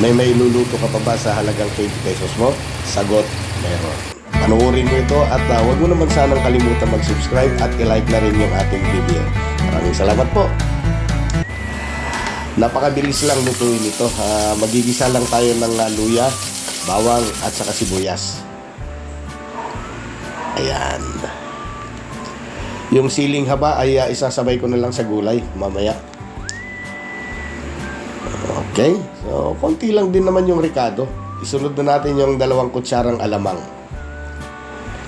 May may luluto ka pa ba sa halagang 20 pesos mo? Sagot, meron. Panoorin mo ito at uh, huwag mo naman sanang kalimutan mag-subscribe at i-like na rin yung ating video. Maraming salamat po. Napakabilis lang lutuin ito. Ah, magigisa lang tayo ng ah, luya, bawang at saka sibuyas. Ayan. Yung siling haba ay ah, isasabay ko na lang sa gulay mamaya. Okay. So, konti lang din naman yung ricado. Isunod na natin yung dalawang kutsarang alamang.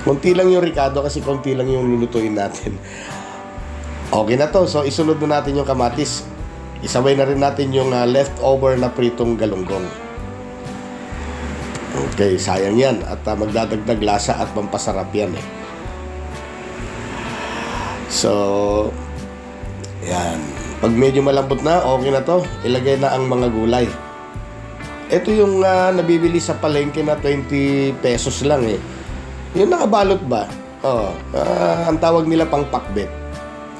Konti lang yung ricado kasi konti lang yung lulutuin natin. Okay na to. So, isunod na natin yung kamatis. Isabay na rin natin yung ah, leftover na pritong galunggong. Okay, sayang yan. At ah, magdadagdag lasa at pampasarap yan eh. So, yan. Pag medyo malambot na, okay na to. Ilagay na ang mga gulay. Ito yung ah, nabibili sa palengke na 20 pesos lang eh. Yung nakabalot ba? Oh, ah, ang tawag nila pang pakbet.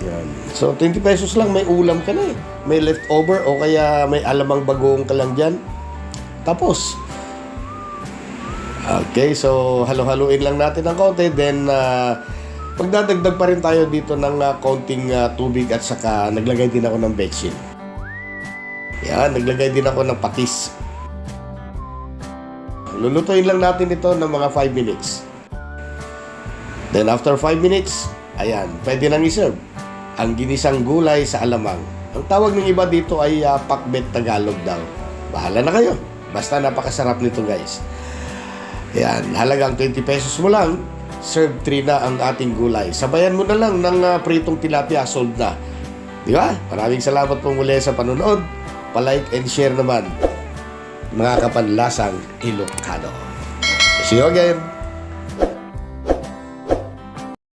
Yan. So, 20 pesos lang, may ulam ka na eh. May leftover o kaya may alamang bagoong ka lang dyan. Tapos. Okay, so halo-haluin lang natin ng konti. Then, ah, magdadagdag pa rin tayo dito ng ah, konting ah, tubig at saka naglagay din ako ng bechin. Yan, naglagay din ako ng patis. Lulutuin lang natin ito ng mga 5 minutes. Then after 5 minutes, ayan, pwede nang iserve ang ginisang gulay sa alamang. Ang tawag ng iba dito ay uh, pakbet Tagalog daw. Bahala na kayo. Basta napakasarap nito guys. Ayan, halagang 20 pesos mo lang, serve 3 na ang ating gulay. Sabayan mo na lang ng ah, pritong tilapia, sold na. Di ba? Maraming salamat po muli sa panonood. Pa-like and share naman mga kapanlasang Ilocano. See you again!